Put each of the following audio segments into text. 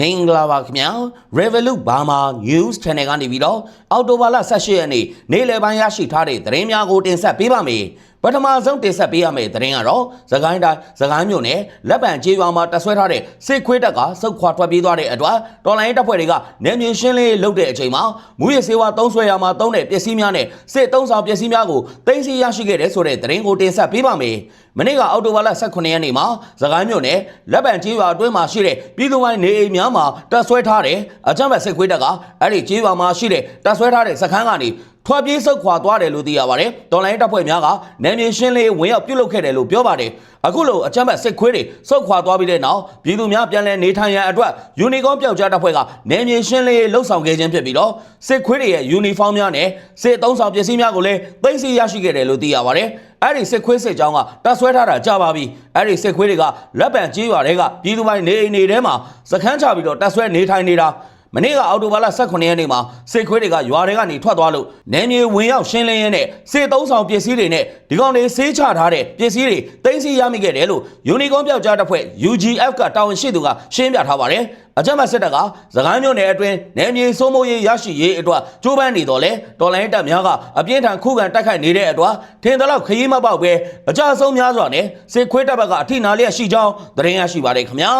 မင်္ဂလာပါခင်ဗျာ Revolut Burma News Channel ကနေပြီးတော့အော်တိုဘာလ18ရက်နေ့နေ့လယ်ပိုင်းရရှိထားတဲ့သတင်းများကိုတင်ဆက်ပေးပါမယ် ပထမဆုံးတင်ဆက်ပေးရမယ့်သတင်းကတော့သခိုင်းတိုင်းသခိုင်းမြို့နယ်လက်ပံကျေးရွာမှာတပ်ဆွဲထားတဲ့စစ်ခွေးတပ်ကစုတ်ခွာထွက်ပြေးသွားတဲ့အတွက်တော်လိုင်းတပ်ဖွဲ့တွေကနေမြေရှင်းလင်းလုပ်တဲ့အချိန်မှာမူရစေဝါသုံးဆွဲရမှာသုံးတဲ့ပစ္စည်းများနဲ့စစ်သုံးဆောင်ပစ္စည်းများကိုတင်စီရရှိခဲ့တဲ့ဆိုတဲ့သတင်းကိုတင်ဆက်ပေးပါမယ်မနေ့ကအောက်တိုဘာလ18ရက်နေ့မှာသခိုင်းမြို့နယ်လက်ပံကျေးရွာအတွင်းမှာရှိတဲ့ပြည်သူပိုင်းနေအိမ်များမှာတပ်ဆွဲထားတဲ့အကြမ်းဖက်စစ်ခွေးတပ်ကအဲ့ဒီကျေးရွာမှာရှိတဲ့တပ်ဆွဲထားတဲ့စခန်းကနေ ထွက်ပြေးဆုတ်ခွာသွားတယ်လို့သိရပါတယ်။တော်လိုင်းတပ်ဖွဲ့များကနယ်မြေရှင်းလေးဝင်ရောက်ပြုတ်လုခဲ့တယ်လို့ပြောပါတယ်။အခုလိုအကြမ်းဖက်စစ်ခွေးတွေဆုတ်ခွာသွားပြီးတဲ့နောက်ပြည်သူများပြန်လည်နေထိုင်ရန်အတွက်ယူနီကောင်းပျောက်ကြားတပ်ဖွဲ့ကနယ်မြေရှင်းလေးလှုပ်ဆောင်ခဲ့ခြင်းဖြစ်ပြီးတော့စစ်ခွေးတွေရဲ့ယူနီဖောင်းများနဲ့စစ်အုံဆောင်ပစ္စည်းများကိုလည်းသိမ်းဆည်းရရှိခဲ့တယ်လို့သိရပါတယ်။အဲ့ဒီစစ်ခွေးစစ်ကြောင်းကတပ်ဆွဲထားတာကြာပါပြီအဲ့ဒီစစ်ခွေးတွေကလက်ပံကြီးရွာတွေကပြည်သူပိုင်းနေအိမ်တွေထဲမှာစခန်းချပြီးတော့တပ်ဆွဲနေထိုင်နေတာ မနေ့ကအော်တိုဘာလ18ရက်နေ့မှာစစ်ခွေးတွေကရွာတွေကနေထွက်သွားလို့နယ်မြေဝင်ရောက်ရှင်းလင်းရင်းနဲ့စစ်သုံးဆောင်ပစ္စည်းတွေနဲ့ဒီကောင်တွေဆေးချထားတဲ့ပစ္စည်းတွေတင်စီရမိခဲ့တယ်လို့ယူနီကွန်ပျောက်ကြားတပ်ဖွဲ့ UGF ကတာဝန်ရှိသူကရှင်းပြထားပါတယ်အကြမ်းဖက်စစ်တပ်ကသခိုင်းမြို့နယ်အတွင်းနယ်မြေစိုးမိုးရေးရရှိရေးအတွက်ကြိုးပမ်းနေတော့လေတော်လိုင်းတပ်များကအပြင်းထန်ခုခံတိုက်ခိုက်နေတဲ့အတွက်ထင်သလောက်ခရီးမပေါက်ပဲအကြဆုံးများစွာနဲ့စစ်ခွေးတပ်ဘက်ကအထိနာလျက်ရှိကြောင်းသတင်းရရှိပါတယ်ခင်ဗျာ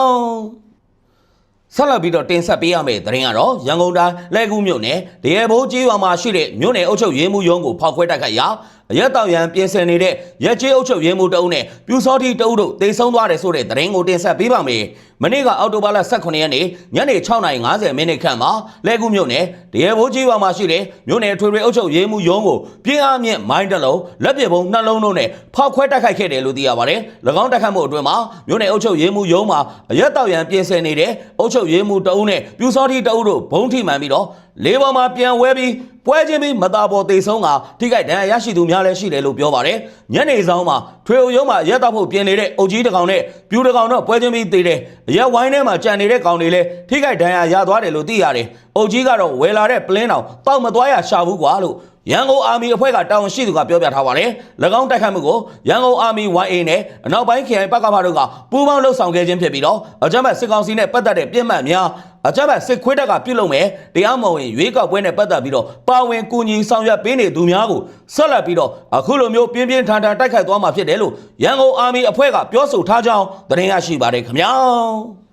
ဆက်လက်ပြီးတော့တင်ဆက်ပေးရမယ့်သတင်းကတော့ရန်ကုန်တိုင်းလဲကူးမြို့နယ်တရေဘိုးကြီးရွာမှာရှိတဲ့မြို့နယ်အုပ်ချုပ်ရေးမှူးရုံးကိုဖောက်ခွဲတိုက်ခိုက်ရာအ ရက်တောင်ရန်ပြင်ဆင်နေတဲ့ရက်ကျေးအုပ်ချုပ်ရေးမှူးတအုပ်နဲ့ပြူစောတိတအုပ်တို့တိတ်ဆုံးသွားတယ်ဆိုတဲ့သတင်းကိုတင်ဆက်ပေးပါမယ်။မနေ့ကအောက်တိုဘာလ18ရက်နေ့ညနေ6:50မိနစ်ခန့်မှာလဲကူးမြို့နယ်တရေဘိုးကြီးရွာမှာရှိတဲ့မြို့နယ်ထွေထွေအုပ်ချုပ်ရေးမှူးရုံးကိုပြင်းအားမြင့်မိုင်းတစ်လုံးလက်ပစ်ပုံနှလုံးတို့နဲ့ဖောက်ခွဲတိုက်ခိုက်ခဲ့တယ်လို့သိရပါတယ်။၎င်းတိုက်ခိုက်မှုအတွင်းမှာမြို့နယ်အုပ်ချုပ်ရေးမှူးရုံးမှာအရက်တောင်ရန်ပြင်ဆင်နေတဲ့အုပ်ချုပ်ရေးမှူးတအုပ်နဲ့ပြူစောတိတအုပ်တို့ဘုံထိမှန်ပြီးတော့ လေးပေါ်မှာပြန်ဝဲပြီးပွဲချင်းပြီးမသားပေါ်သေဆုံးကထိခိုက်ဒဏ်ရာရရှိသူများလည်းရှိတယ်လို့ပြောပါတယ်။ညနေဆောင်မှာထွေအုပ်ရုံးမှာရက်တော့ဖို့ပြင်နေတဲ့အုပ်ကြီးတစ်ကောင်နဲ့ပြူတစ်ကောင်တော့ပွဲချင်းပြီးသေတယ်။အရက်ဝိုင်းထဲမှာကြံနေတဲ့ကောင်တွေလည်းထိခိုက်ဒဏ်ရာရသွားတယ်လို့သိရတယ်။အုပ်ကြီးကတော့ဝယ်လာတဲ့ပလင်းတောင်တောက်မသွားရရှာဘူးကွာလို့ရန်ကုန်အာမီအဖွဲ့ကတာဝန်ရှိသူကပြောပြထားပါတယ်။၎င်းတိုက်ခိုက်မှုကိုရန်ကုန်အာမီ YA နဲ့အနောက်ပိုင်းခရိုင်ပကဖတို့ကပူးပေါင်းလှုပ်ဆောင်ခဲ့ခြင်းဖြစ်ပြီးတော့အကြမ်းဖက်စစ်ကောင်စီနဲ့ပတ်သက်တဲ့ပြစ်မှတ်များ အကြမ်းဖက်စစ်ခွေးတပ်ကပြုတ်လုံမဲ့တရားမဝင်ရွေးကောက်ပွဲနဲ့ပတ်သက်ပြီးတော့ပါဝင်ကူညီဆောင်ရွက်ပေးနေသူများကိုဆက်လက်ပြီးတော့အခုလိုမျိုးပြင်းပြင်းထန်ထန်တိုက်ခိုက်သွားမှာဖြစ်တယ်လို့ရန်ကုန်အာမီအဖွဲ့ကပြောဆိုထားကြောင်းသတင်းရရှိပါတယ်ခင်ဗျာ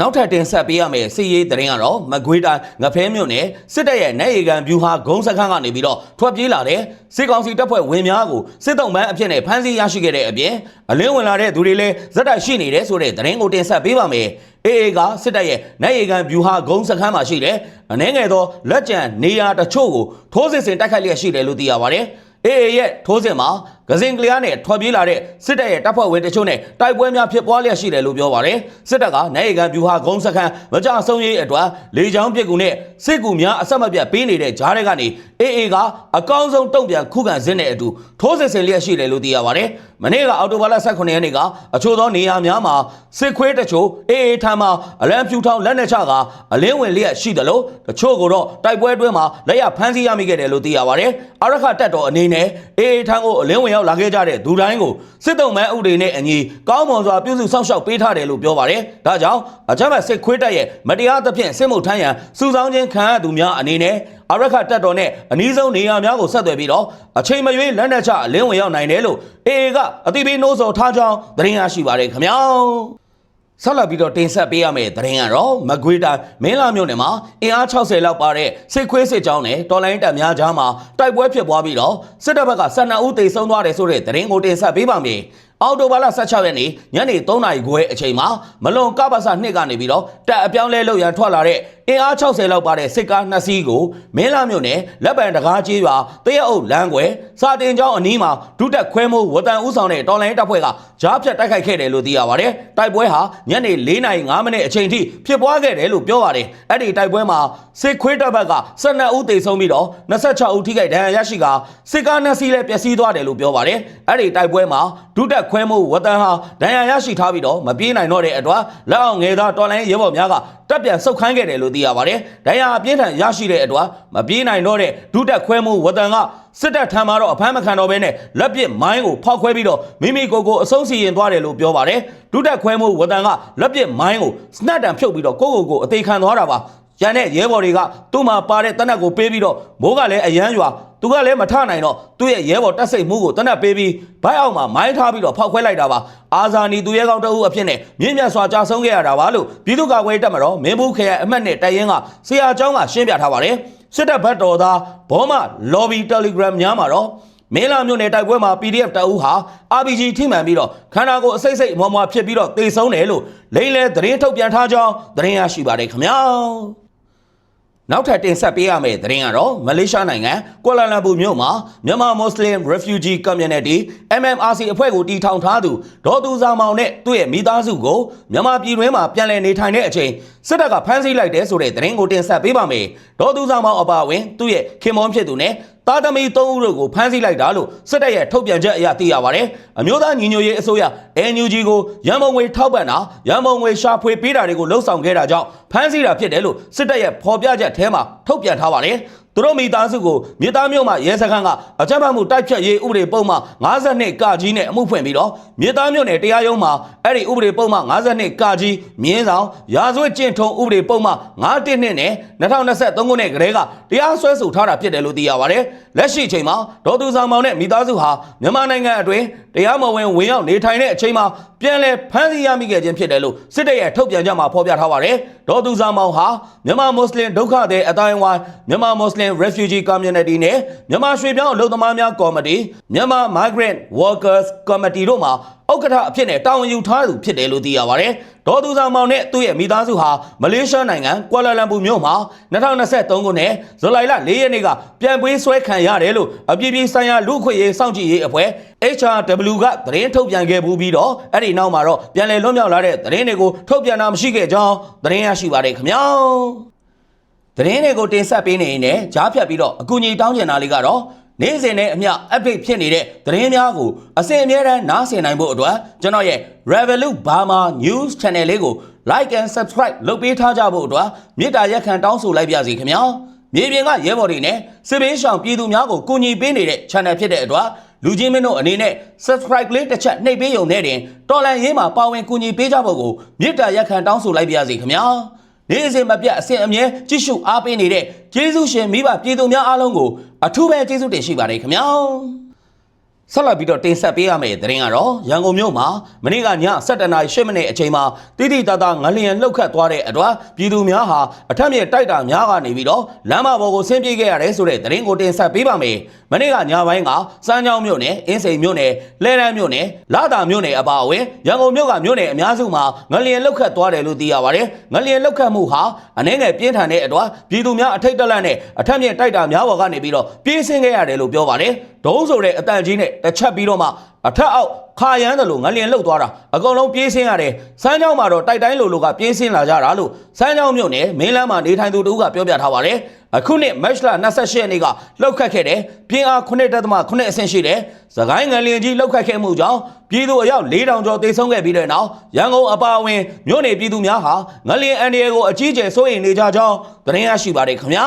နောက်ထပ်တင်ဆက်ပေးရမယ့်စီရေးသတင်းကတော့မကွေးတိုင်းငဖဲမြို့နယ်စစ်တပ်ရဲ့နိုင်ရီကန်ဗျူဟာဂုံးစခန်းကနေပြီးတော့ထွက်ပြေးလာတဲ့စစ်ကောင်စီတပ်ဖွဲ့ဝင်များကိုစစ်တုံးပန်းအဖြစ်နဲ့ဖမ်းဆီးရရှိခဲ့တဲ့အပြင်အလင်းဝင်လာတဲ့သူတွေလည်းဇက်တိုက်ရှိနေတယ်ဆိုတဲ့သတင်းကိုတင်ဆက်ပေးပါမယ်။ AA ကစစ်တပ်ရဲ့နိုင်ရီကန်ဗျူဟာဂုံးစခန်းမှာရှိတဲ့အနှဲငယ်သောလက်ကျန်နေရာတချို့ကိုထိုးစစ်ဆင်တိုက်ခိုက်လျက်ရှိတယ်လို့သိရပါတယ်။ AA ရဲ့ထိုးစစ်မှာ ဂဇင်ကလျားနဲ့ထွက်ပြေးလာတဲ့စစ်တပ်ရဲ့တပ်ဖွဲ့ဝင်တချို့နဲ့တိုက်ပွဲများဖြစ်ပွားလျက်ရှိတယ်လို့ပြောပါတယ်စစ်တပ်ကနိုင်ရကန်ဗျူဟာဂုံးစခန်းမကြဆုံးရေးအတွက်လေကြောင်းပစ်ကူနဲ့စစ်ကူများအဆက်မပြတ်ပေးနေတဲ့ဂျားတွေကနေ AA ကအကောင်းဆုံးတုံ့ပြန်ခုခံစစ်နဲ့အတူထိုးစစ်ဆင်လျက်ရှိတယ်လို့သိရပါတယ်မနေ့ကအော်တိုဘာလ18ရက်နေ့ကအချို့သောနေရာများမှာစစ်ခွေးတချို့ AA ထံမှအလံဖြူထောင်လက်နဲ့ချကအလင်းဝင်လျက်ရှိတယ်လို့တချို့ကတော့တိုက်ပွဲအတွင်းမှာလက်ရဖမ်းဆီးရမိခဲ့တယ်လို့သိရပါတယ်အရခတက်တော်အနေနဲ့ AA ထံကိုအလင်းဝင်ရောက်လာခဲ့ကြတဲ့ဒူတိုင်းကိုစစ်တုံးမဲဥတွေနဲ့အညီကောင်းမွန်စွာပြုစုစောင့်ရှောက်ပေးထားတယ်လို့ပြောပါတယ်။ဒါကြောင့်အကြမ်းဖက်စစ်ခွေးတပ်ရဲ့မတရားသဖြင့်စစ်မှုထမ်းရန်စူဆောင်းခြင်းခံရသူများအနေနဲ့အရခတက်တော်နဲ့အနည်းဆုံးနေရာများကိုဆက်သွယ်ပြီးတော့အချိန်မရွေးလက်နက်ချအလင်းဝင်ရောက်နိုင်တယ်လို့ AA ကအတိပေးနှိုးဆော်ထားကြောင်းသတင်းရရှိပါတယ်ခင်ဗျာ။ ဆက်လက်ပြီးတော့တင်ဆက်ပေးရမယ့်သတင်းကတော့မကွေးတိုင်းမင်းလာမြို့နယ်မှာအင်အား60လောက်ပါတဲ့စစ်ခွေးစစ်ကြောင်းနဲ့တော်လိုင်းတပ်များကြားမှာတိုက်ပွဲဖြစ်ပွားပြီးတော့စစ်တပ်ဘက်က12ဦးသေဆုံးသွားတယ်ဆိုတဲ့သတင်းကိုတင်ဆက်ပေးပါမယ်။ အော်တိုဘာလ16ရက်နေ့ညနေ3နာရီခွဲအချိန်မှာမလွန်ကပ္ပစ2ကနေပြီးတော့တပ်အပြောင်းလဲလုပ်ရန်ထွက်လာတဲ့အင်အား60လောက်ပါတဲ့စစ်ကား2စီးကိုမင်းလာမြို့နယ်လက်ပံတကားကြီးရွာတရက်အုပ်လမ်းကွယ်စာတင်ကျောင်းအနီးမှာဒုတက်ခွဲမိုးဝတန်ဦးဆောင်တဲ့တော်လိုင်းတပ်ဖွဲ့ကကြားဖြတ်တိုက်ခိုက်ခဲ့တယ်လို့သိရပါတယ်။တိုက်ပွဲဟာညနေ4နာရီ5မိနစ်အချိန်ထိဖြစ်ပွားခဲ့တယ်လို့ပြောပါတယ်။အဲ့ဒီတိုက်ပွဲမှာစစ်ခွေးတပ်ဘက်က12ဦးသေဆုံးပြီးတော့26ဦးထိခိုက်ဒဏ်ရာရရှိကစစ်ကား2စီးလည်းပျက်စီးသွားတယ်လို့ပြောပါတယ်။အဲ့ဒီတိုက်ပွဲမှာဒုတက်ခွဲမှုဝတန်ဟာဒဏ်ရာရရှိထားပြီးတော့မပြေးနိုင်တော့တဲ့အတွက်လက်အောင်ငယ်သားတော်လိုင်းရဲဘော်များကတပ်ပြန်ဆုတ်ခိုင်းခဲ့တယ်လို့သိရပါတယ်ဒဏ်ရာအပြင်းထန်ရရှိတဲ့အတွက်မပြေးနိုင်တော့တဲ့ဒုတက်ခွဲမှုဝတန်ကစစ်တပ်ထံမှာတော့အဖမ်းမခံတော့ဘဲနဲ့လက်ပစ်မိုင်းကိုဖောက်ခွဲပြီးတော့မိမိကိုယ်ကိုအဆုံးစီရင်သွားတယ်လို့ပြောပါတယ်ဒုတက်ခွဲမှုဝတန်ကလက်ပစ်မိုင်းကိုစနတ်တံဖြုတ်ပြီးတော့ကိုယ့်ကိုယ်ကိုအသေးခံသွားတာပါရန်တဲ့ရဲဘော်တွေကသူ့မှာပါတဲ့တနက်ကိုပေးပြီးတော့မိုးကလည်းအရန်ရွာ သူကလည်းမထနိုင်တော့သူ့ရဲ့ရဲဘော်တက်စိတ်မှုကိုတနက်ပေးပြီးဘိုက်အောင်မှာမိုင်းထားပြီးတော့ဖောက်ခွဲလိုက်တာပါအာဇာနီသူရဲကောင်းတအုပ်အဖြစ်နဲ့မြင့်မြတ်စွာကြာဆုံးခဲ့ရတာပါလို့ပြည်သူ့ကာကွယ်ရေးတပ်မတော်မင်းဘူးခရိုင်အမှတ်နဲ့တိုင်ရင်ကဆရာကျောင်းကရှင်းပြထားပါတယ်စစ်တပ်ဘက်တော်သားဘောမ lobby telegram များမှာတော့မင်းလာမြို့နယ်တိုက်ပွဲမှာ PDF တအုပ်ဟာ RPG ထိမှန်ပြီးတော့ခန္ဓာကိုယ်အစိတ်စိတ်အမွားမွားဖြစ်ပြီးတော့တေဆုံးတယ်လို့လိမ့်လဲသတင်းထုတ်ပြန်ထားကြောင်းသတင်းရရှိပါတယ်ခင်ဗျာ နောက်ထပ်တင်ဆက်ပေးရမယ့်သတင်းကတော့မလေးရှားနိုင်ငံကွာလာလမ်ပူမြို့မှာမြန်မာ Muslim Refugee Community MMRC အဖွဲ့ကိုတည်ထောင်ထားသူဒေါ်သူစာမောင်နဲ့သူ့ရဲ့မိသားစုကိုမြန်မာပြည်တွင်းမှာပြန်လည်နေထိုင်တဲ့အချိန်စစ်တပ်ကဖမ်းဆီးလိုက်တဲ့ဆိုတဲ့သတင်းကိုတင်ဆက်ပေးပါမယ်ဒေါ်သူစာမောင်အပါအဝင်သူ့ရဲ့ခင်မွန်ဖြစ်သူနဲ့ သားသမီး၃ဦးတို့ကိုဖမ်းဆီးလိုက်တာလို့စစ်တပ်ရဲ့ထုတ်ပြန်ချက်အရသိရပါတယ်။အမျိုးသားညီညွတ်ရေးအစိုးရ NUG ကိုရန်ပုံငွေထောက်ပံ့တာရန်ပုံငွေရှာဖွေပေးတာတွေကိုလှုံ့ဆော်ခဲ့တာကြောင့်ဖမ်းဆီးတာဖြစ်တယ်လို့စစ်တပ်ရဲ့ဖော်ပြချက်ထဲမှာထုတ်ပြန်ထားပါတယ်။ သူတို့မိသားစုကိုမြေသားမြို့မှာရဲစခန်းကအကြမ်းဖက်မှုတိုက်ဖြတ်ရေးဥပဒေပုံမှ52ကကြီးနဲ့အမှုဖွင့်ပြီးတော့မြေသားမြို့နယ်တရားရုံးမှာအဲ့ဒီဥပဒေပုံမှ52ကကြီးမြင်းဆောင်ရာဇဝတ်ကျင့်ထုံးဥပဒေပုံမှ912နဲ့2023ခုနှစ်ကတည်းကတရားစွဲဆိုထားတာဖြစ်တယ်လို့သိရပါတယ်။လက်ရှိအချိန်မှာဒေါ်သူဆောင်မောင်နဲ့မိသားစုဟာမြန်မာနိုင်ငံအတွင်းတရားမဝင်ဝင်ရောက်နေထိုင်တဲ့အချိန်မှာပြန်လည်ဖမ်းဆီးရမိခဲ့ခြင်းဖြစ်တယ်လို့စစ်တပ်ရဲ့ထုတ်ပြန်ချက်မှာဖော်ပြထားပါတယ်။ဒေါ်သူဆောင်မောင်ဟာမြန်မာမွတ်စလင်ဒုက္ခသည်အတိုင်းအဝိုင်းမြန်မာမွတ်စလင် refugee community နဲ့မြန်မာရွှေပြောင်းအလုပ်သမားများကော်မတီမြန်မာ migrant workers committee တို့မှာ ဥက္ကဋ္ဌအဖြစ်နဲ့တာဝန်ယူထားသူဖြစ်တယ်လို့သိရပါတယ်။ဒေါ်သူဆောင်မောင်နဲ့သူ့ရဲ့မိသားစုဟာမလေးရှားနိုင်ငံကွာလာလမ်ပူမြို့မှာ2023ခုနှစ်ဇူလိုင်လ4ရက်နေ့ကပြန်ပေးဆွဲခံရတယ်လို့အပြည်ပြည်ဆိုင်ရာလူ့အခွင့်အရေးစောင့်ကြည့်ရေးအဖွဲ့ HRW ကသတင်းထုတ်ပြန်ခဲ့ဘူးပြီးတော့အဲ့ဒီနောက်မှာတော့ပြန်လည်လွတ်မြောက်လာတဲ့သတင်းတွေကိုထုတ်ပြန်တာမရှိခဲ့ကြောင်းသတင်းရရှိပါတယ်ခင်ဗျာ။သတင်းတွေကိုတင်ဆက်ပေးနေရင်လည်းကြားဖြတ်ပြီးတော့အကူအညီတောင်းကျင်တာလေးကတော့ နေ့စဉ်နဲ့အမျှ update ဖြစ်နေတဲ့သတင်းများကိုအစဉ်အမြဲတမ်းနားဆင်နိုင်ဖို့အတွက်ကျွန်တော်ရဲ့ Revolut Burma News Channel လေးကို like and subscribe လုပ်ပေးထားကြဖို့အတွက်မေတ္တာရက်ခံတောင်းဆိုလိုက်ပါစီခင်ဗျာမြေပြင်ကရဲဘော်တွေနဲ့စစ်ဘေးရှောင်ပြည်သူများကိုကူညီပေးနေတဲ့ channel ဖြစ်တဲ့အတွက်လူချင်းမင်းတို့အနေနဲ့ subscribe လေးတစ်ချက်နှိပ်ပေးရုံနဲ့တင်တော်လန်ရေးမှာပါဝင်ကူညီပေးကြဖို့ကိုမေတ္တာရက်ခံတောင်းဆိုလိုက်ပါစီခင်ဗျာ နေ့စဉ်မပြတ်အစဉ်အမြဲကြည့်ရှုအားပေးနေတဲ့ကျေးဇူးရှင်မိဘပြည်သူများအားလုံးကိုအထူးပဲကျေးဇူးတင်ရှိပါတယ်ခင်ဗျာ ဆက်လက်ပြီးတော့တင်ဆက်ပေးရမယ့်သတင်းကတော့ရန်ကုန်မြို့မှာမနေ့ကည7:00နာရီ10မိနစ်အချိန်မှာတိတိတသားငလျင်လှုပ်ခတ်သွားတဲ့အတွက်ပြည်သူများဟာအထက်မြင့်တိုက်တာများကနေပြီးတော့လမ်းမပေါ်ကိုဆင်းပြေးခဲ့ရတယ်ဆိုတဲ့သတင်းကိုတင်ဆက်ပေးပါမယ်မနေ့ကညပိုင်းကစမ်းချောင်းမြို့နယ်အင်းစိန်မြို့နယ်လဲရန်မြို့နယ်လာတာမြို့နယ်အပါအဝင်ရန်ကုန်မြို့ကမြို့နယ်အများစုမှာငလျင်လှုပ်ခတ်သွားတယ်လို့သိရပါတယ်ငလျင်လှုပ်ခတ်မှုဟာအနေငယ်ပြင်းထန်တဲ့အတွက်ပြည်သူများအထိတ်တလန့်နဲ့အထက်မြင့်တိုက်တာများပေါ်ကနေပြီးတော့ပြေးဆင်းခဲ့ရတယ်လို့ပြောပါတယ်ဒုံးဆိုတဲ့အတန်ကြီးနဲ့တစ်ချက်ပြီးတော့မှအထက်အောက်ခါရမ်းတယ်လို့ငလျင်လှုပ်သွားတာအကုန်လုံးပြေးဆင်းရတယ်စမ်းချောင်းမှာတော့တိုက်တိုင်းလိုလိုကပြေးဆင်းလာကြတာလို့စမ်းချောင်းမြို့နယ်မင်းလမ်းမှာနေထိုင်သူတို့ကပြောပြထားပါတယ်အခုနှစ်မတ်လ28ရက်နေ့ကလှုပ်ခတ်ခဲ့တဲ့ပြင်းအား9.8အဆင့်ရှိတဲ့သခိုင်းငလျင်ကြီးလှုပ်ခတ်ခဲ့မှုကြောင့်ပြည်သူအယောက်4000ကျော်သေဆုံးခဲ့ပြီးတဲ့နောက်ရန်ကုန်အပါအဝင်မြို့နယ်ပြည်သူများဟာငလျင်အန်ဒီယေကိုအကြီးကျယ်စိုးရိမ်နေကြကြောင်းသတင်းရရှိပါတယ်ခင်ဗျာ